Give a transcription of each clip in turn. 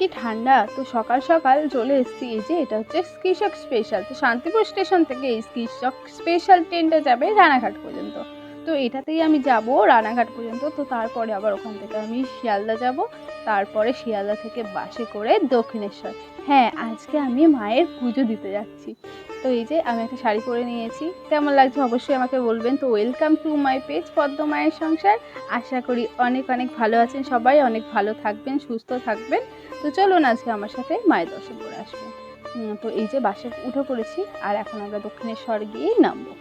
কি ঠান্ডা? তো সকাল সকাল চলে এসেছি এই যে, এটা হচ্ছে কৃষক স্পেশাল তো শান্তিপুর স্টেশন থেকে এই কৃষক স্পেশাল ট্রেনটা যাবে রানাঘাট পর্যন্ত। তো এটাতেই আমি যাব রানাঘাট পর্যন্ত। তো তারপরে আবার ওখান থেকে আমি শিয়ালদা যাব। তারপরে শিয়ালদা থেকে বাসে করে দক্ষিণেশ্বর। হ্যাঁ আজকে আমি মায়ের পুজো দিতে যাচ্ছি। তো এই যে আমি একটা শাড়ি পরে নিয়েছি। কেমন লাগছে অবশ্যই আমাকে বলবেন। তো ওয়েলকাম টু মাই পেজ, পদ্ম মায়ের সংসার। আশা করি অনেক অনেক ভালো আছেন সবাই। অনেক ভালো থাকবেন, সুস্থ থাকবেন। তো চলুন আজকে আমার সাথে মায়ের দর্শন করে আসবেন তো এই যে বাসে উঠে পড়েছি। আর এখন আমরা দক্ষিণেশ্বর গিয়েই নামবো।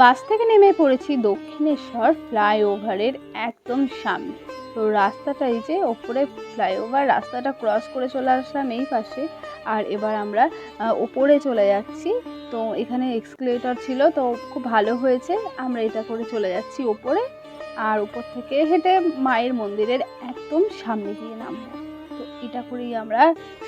বাস থেকে নেমে পড়েছি দক্ষিণেশ্বর ফ্লাইওভারের একদম সামনে। তো রাস্তাটা এই যে ওপরে ফ্লাইওভার, রাস্তাটা ক্রস করে চলে আসলাম এই পাশে। আর এবার আমরা ওপরে চলে যাচ্ছি। তো এখানে এক্সকেলেটর ছিল, তো খুব ভালো হয়েছে। আমরা এটা করে চলে যাচ্ছি ওপরে। আর উপর থেকে হেঁটে মায়ের মন্দিরের একদম সামনে গিয়ে নামবো। তো এটা করেই আমরা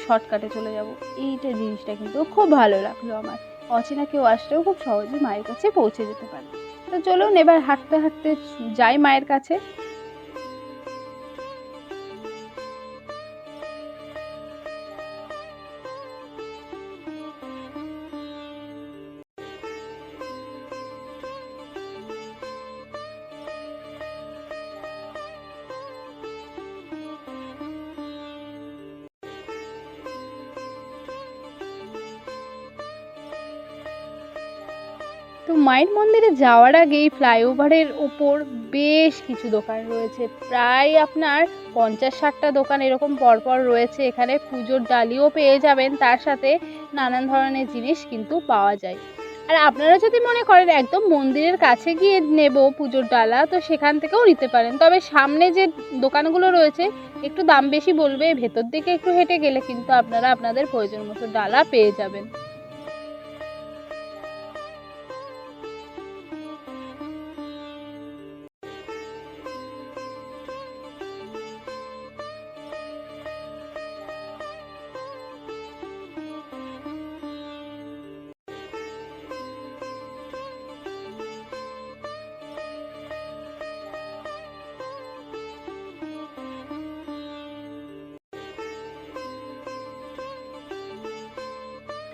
শর্টকাটে চলে যাব। এইটা জিনিসটা কিন্তু খুব ভালো লাগল আমার। অচেনা কেউ আসলেও খুব সহজে মায়ের কাছে পৌঁছে যেতে পারে। তো চলুন এবার হাঁটতে হাঁটতে যাই মায়ের কাছে। তো মায়ের মন্দিরে যাওয়ার আগে এই ফ্লাইওভারের ওপর বেশ কিছু দোকান রয়েছে। প্রায় আপনার পঞ্চাশ ষাটটা দোকান এরকম পরপর রয়েছে। এখানে পুজোর ডালিও পেয়ে যাবেন, তার সাথে নানান ধরনের জিনিস কিন্তু পাওয়া যায়। আর আপনারা যদি মনে করেন একদম মন্দিরের কাছে গিয়ে নেব পুজোর ডালা, তো সেখান থেকেও নিতে পারেন। তবে সামনে যে দোকানগুলো রয়েছে, একটু দাম বেশি বলবে, ভেতর দিকে একটু হেঁটে গেলে কিন্তু আপনারা আপনাদের প্রয়োজন মতো ডালা পেয়ে যাবেন।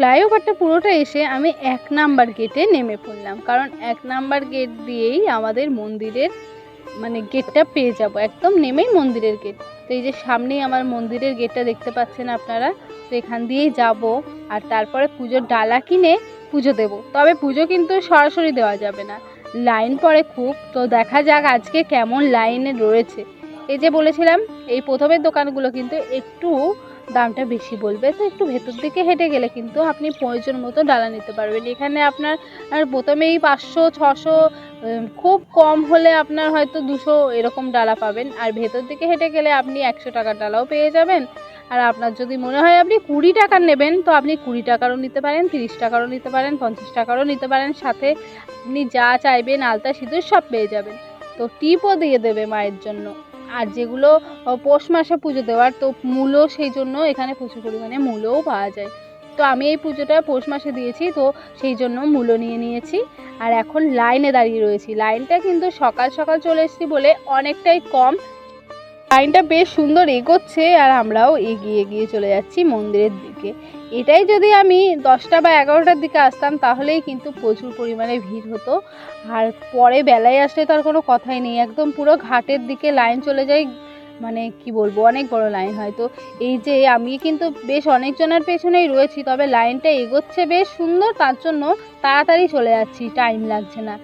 ফ্লাইওভারটা পুরোটা এসে আমি এক নাম্বার গেটে নেমে পড়লাম। কারণ এক নাম্বার গেট দিয়েই আমাদের মন্দিরের মানে গেটটা পেয়ে যাব। একদম নেমেই মন্দিরের গেট তো এই যে সামনেই আমার মন্দিরের গেটটা দেখতে পাচ্ছেন আপনারা, তো এখান দিয়েই যাব। আর তারপরে পুজোর ডালা কিনে পুজো দেব। তবে পুজো কিন্তু সরাসরি দেওয়া যাবে না। লাইন পড়ে খুব। তো দেখা যাক আজকে কেমন লাইনে রয়েছে। এই যে বলেছিলাম, এই প্রথমের দোকানগুলো কিন্তু একটু দামটা বেশি বলবে। তো একটু ভেতর দিকে হেঁটে গেলে কিন্তু আপনি প্রয়োজন মতো ডালা নিতে পারবেন। এখানে আপনার, আর প্রথমেই পাঁচশো, ছশো খুব কম হলে আপনার হয়তো দুশো এরকম ডালা পাবেন। আর ভেতর দিকে হেঁটে গেলে আপনি একশো টাকার ডালাও পেয়ে যাবেন। আর আপনার যদি মনে হয় আপনি কুড়ি টাকার নেবেন, তো আপনি কুড়ি টাকারও নিতে পারেন, তিরিশ টাকারও নিতে পারেন, পঞ্চাশ টাকারও নিতে পারেন। সাথে আপনি যা চাইবেন, আলতা, সিঁদুর সব পেয়ে যাবেন। তো টিপও দিয়ে দেবে মায়ের জন্য। আর যেগুলো পৌষ মাসে পুজো দেওয়ার, তো মূলও সেই জন্য এখানে প্রচুর পরিমাণে মূলও পাওয়া যায়। তো আমি এই পুজোটা পৌষ মাসে দিয়েছি, তো সেই জন্য মূল্য নিয়ে নিয়েছি। আর এখন লাইনে দাঁড়িয়ে রয়েছি। লাইনটা কিন্তু সকাল সকাল চলে এসেছি বলে অনেকটাই কম। লাইনটা বেশ সুন্দর এগোচ্ছে আর আমরাও এগিয়ে এগিয়ে চলে যাচ্ছি মন্দিরের দিকে। এটাই যদি আমি দশটা বা এগারোটার দিকে আসতাম তাহলেই কিন্তু প্রচুর পরিমাণে ভিড় হতো। আর পরে বেলায় আসলে তো আর কোনো কথাই নেই। একদম পুরো ঘাটের দিকে লাইন চলে যায় মানে কি বলব, অনেক বড় লাইন হয় তো এই যে আমি কিন্তু বেশ অনেকজনের পেছনেই রয়েছি, তবে লাইনটা এগোচ্ছে বেশ সুন্দর, তার জন্য তাড়াতাড়ি চলে যাচ্ছি, টাইম লাগছে না।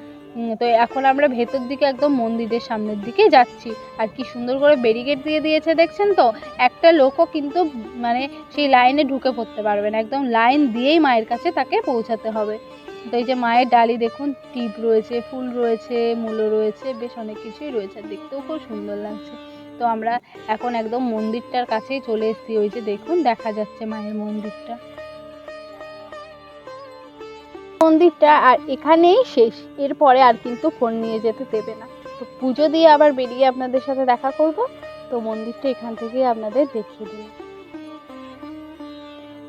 তো এখন আমরা ভেতর দিকে একদম মন্দিরের সামনের দিকে যাচ্ছি। আর কি সুন্দর করে ব্যারিকেড দিয়ে দিয়েছে, দেখছেন তো? একটা লোকও কিন্তু মানে সেই লাইনে ঢুকে পড়তে পারবে না। একদম লাইন দিয়েই মায়ের কাছে তাকে পৌঁছাতে হবে। তো এই যে মায়ের ডালি দেখুন, টিপ রয়েছে, ফুল রয়েছে, মূলো রয়েছে, বেশ অনেক কিছুই রয়েছে। দেখতেও খুব সুন্দর লাগছে। তো আমরা এখন একদম মন্দিরটার কাছেই চলে এসেছি। ওই যে দেখুন, দেখা যাচ্ছে মায়ের মন্দিরটা। মন্দিরটা আর এখানেই শেষ। এরপরে আর কিন্তু ফোন নিয়ে যেতে দেবে না। তো পুজো দিয়ে আবার বেরিয়ে আপনাদের সাথে দেখা করব। তো মন্দিরটা এখান থেকেই আপনাদের দেখিয়ে দিই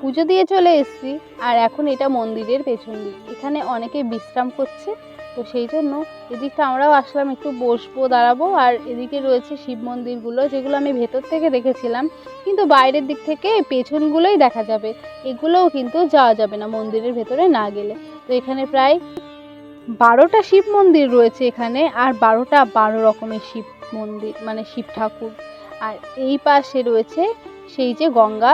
পুজো দিয়ে চলে এসছি। আর এখন এটা মন্দিরের পেছন দিক। এখানে অনেকে বিশ্রাম করছে। তো সেই জন্য এদিকটা আমরাও আসলাম, একটু বসবো, দাঁড়াবো। আর এদিকে রয়েছে শিব মন্দিরগুলো, যেগুলো আমি ভেতর থেকে দেখেছিলাম। কিন্তু বাইরের দিক থেকে পেছনগুলোই দেখা যাবে। এগুলোও কিন্তু যাওয়া যাবে না মন্দিরের ভেতরে না গেলে। তো এখানে প্রায় বারোটা শিব মন্দির রয়েছে এখানে, আর বারোটা বারো রকমের শিব মন্দির মানে শিব ঠাকুর। আর এই পাশে রয়েছে সেই যে গঙ্গা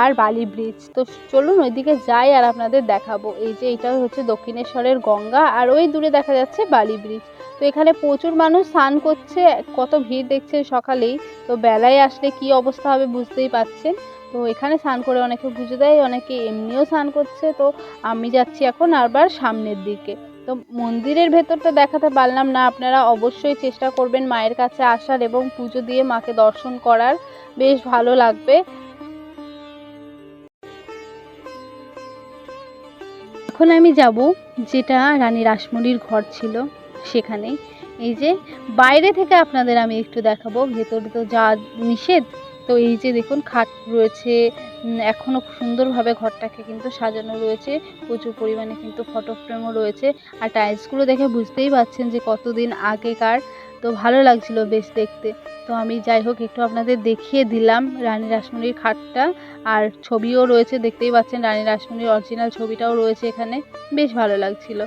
আর বালি ব্রিজ। তো চলুন ওইদিকে যাই আর আপনাদের দেখাবো। এই যে এটা হচ্ছে দক্ষিণেশ্বরের গঙ্গা আর ওই দূরে দেখা যাচ্ছে বালি ব্রিজ। তো এখানে প্রচুর মানুষ স্নান করছে, কত ভিড় দেখছে সকালেই। তো বেলায় আসলে কি অবস্থা হবে বুঝতেই পাচ্ছেন। তো এখানে স্নান করে অনেকে পুজো দেয়, অনেকে এমনিও স্নান করছে। তো আমি যাচ্ছি এখন আবার সামনের দিকে। তো মন্দিরের ভেতরটা দেখাতে পারলাম না, আপনারা অবশ্যই চেষ্টা করবেন মায়ের কাছে আসার এবং পুজো দিয়ে মাকে দর্শন করার। বেশ ভালো লাগবে। এখন আমি যাব, যেটা রানী রাসমণির ঘর ছিল সেখানে এই যে, বাইরে থেকে আপনাদের আমি একটু দেখাবো, ভেতরে তো যা নিষেধ তো এই যে দেখুন খাট রয়েছে উম, এখনও সুন্দরভাবে ঘরটাকে কিন্তু সাজানো রয়েছে প্রচুর পরিমাণে কিন্তু ফটো ফ্রেমও রয়েছে আর টাইলসগুলো দেখে বুঝতেই পারছেন যে কতদিন আগেকার তো ভালো লাগছিল বেশ দেখতে। তো আমি যাই হোক একটু আপনাদের দেখিয়ে দিলাম রানী রাসমণির খাটটা আর ছবিও রয়েছে দেখতেই পাচ্ছেন রানী রাসমণির অরিজিনাল ছবিটাও রয়েছে এখানে বেশ ভালো লাগছিল।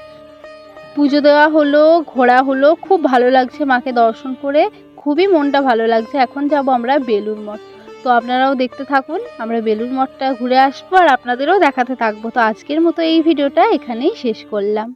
পুজো দেওয়া হলো ঘোরা হলো খুব ভালো লাগছে মাকে দর্শন করে খুবই মনটা ভালো লাগছে। এখন যাব আমরা বেলুর মঠ। তো আপনারাও দেখতে থাকুন, আমরা বেলুর মঠটা ঘুরে আসব আর আপনাদেরও দেখাতে থাকব। তো আজকের মতো এই ভিডিওটা এখানেই শেষ করলাম।